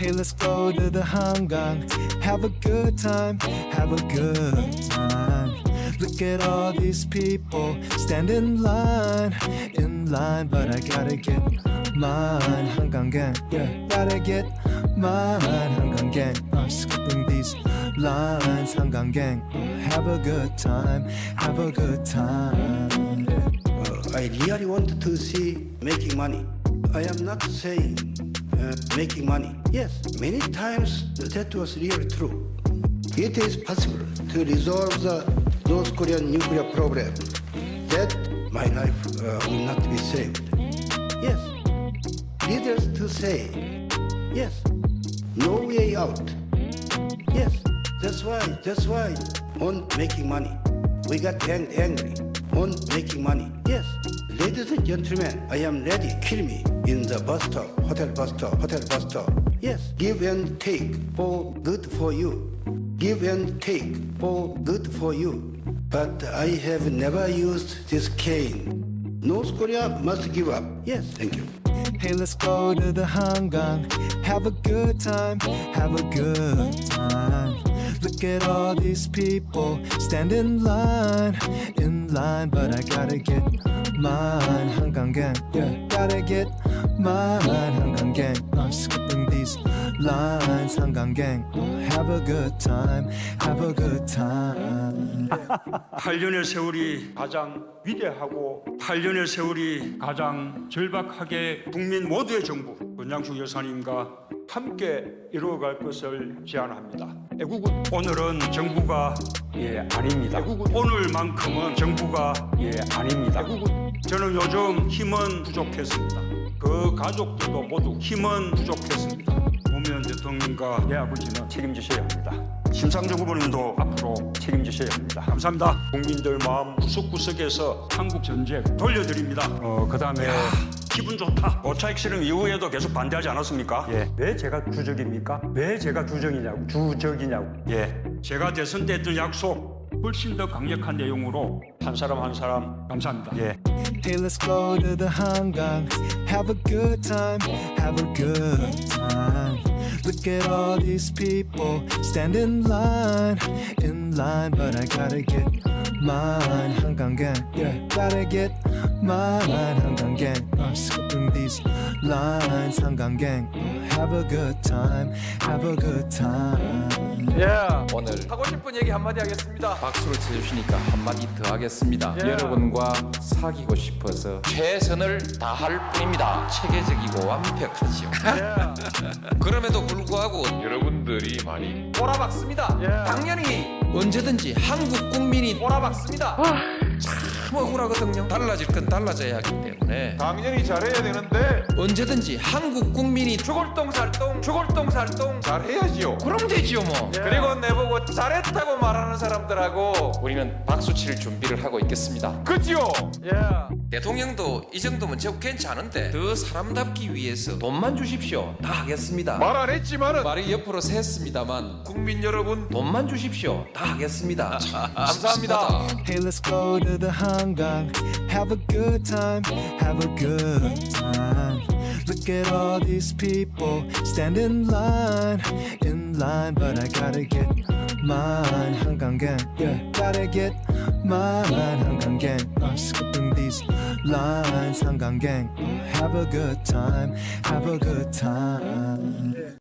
Hey, let's go to the hangang. Have a good time. Have a good time. Look at all these people stand in line, in line. But I gotta get mine. Hangang gang, yeah. Gotta get mine. Hangang gang. I'm skipping these lines. Hangang gang. Have a good time. Have a good time. Uh, I really want to see making money. I am not saying uh, making money. Yes, many times that was really true. It is possible to resolve the North Korean nuclear problem. That my life uh, will not be saved. Yes, leaders to say yes, no way out. Yes, that's why, that's why on making money. We got ang- angry on making money. Yes, ladies and gentlemen, I am ready. Kill me in the bus stop, hotel bus stop, hotel bus stop. Yes, give and take for good for you. Give and take for good for you. But I have never used this cane. North Korea must give up. Yes, thank you. Hey, let's go to the hangang. Have a good time. Have a good time. Look at all these people stand in line, in line. But I gotta get mine. Hangang gang, yeah. Gotta get mine. Hangang gang. Uh, skipping these lines. Hangang gang. Have a good time. Have a good time. 8년의 세월이 가장 위대하고 8년의 세월이 가장 절박하게 국민 모두의 정부 권양숙 여사님과 함께 이루어갈 것을 제안합니다. 애국은 오늘은 정부가 예 아닙니다. 애국은 오늘만큼은 정부가 예 아닙니다. 애국은 저는 요즘 힘은 부족했습니다. 그 가족들도 모두 힘은 부족했습니다. 노무현 대통령과 내 아버지는 책임지셔야 합니다. 심상정 후보님도 앞으로 책임지셔야 합니다. 감사합니다. 국민들 마음 구석구석에서 한국 전쟁 돌려드립니다. 어, 그 다음에 기분 좋다. 오차익 실험 이후에도 계속 반대하지 않았습니까? 예. 왜 제가 주적입니까? 왜 제가 주적이냐고, 주적이냐고. 예. 제가 대선 때 했던 약속 훨씬 더 강력한 내용으로 한 사람 한 사람 감사합니다. 예. Hey, let's go to the hangang. Have a good time. Have a good time. Look at all these people stand in line, in line. But I gotta get mine. Hangang gang, yeah. Gotta get mine. Hangang gang. Uh, skipping these lines. Gang. Have a good time. Have a good time. 예. 오늘 하고 싶은 얘기 한마디 하겠습니다. 박수를 쳐주시니까 한마디 더 하겠습니다. 예. 여러분과 사귀고 싶어서 최선을 다할 뿐입니다. 체계적이고 완벽하지요. 예. 그럼에도 불구하고 여러분들이 많이 꼬라박습니다. 예. 당연히 언제든지 한국 국민이 꼬라박습니다. 참 억울하거든요. 달라질 건 달라져야 하기 때문에 당연히 잘해야 되는데 언제든지 한국 국민이 죽을똥 살똥 죽을똥 살똥 잘해야지요. 그럼 되지요 뭐. 그리고 내보고 잘했다고 말하는 사람들하고 우리는 박수 칠 준비를 하고 있겠습니다. 그지요? 예. 대통령도 이 정도면 저 괜찮은데 더 사람답기 위해서 돈만 주십시오. 다 하겠습니다. 말 안 했지만은 말이 옆으로 샜습니다만 국민 여러분 돈만 주십시오. 다 하겠습니다. 감사합니다. Hey, let's go to the hangang. Have a good time. Have a good time. Look at all these people stand in line, in line. But I gotta get mine. Hangang gang, yeah. Gotta get mine. Gang. Uh, skipping these lines. Hangang gang. Have a good time. Have a good time.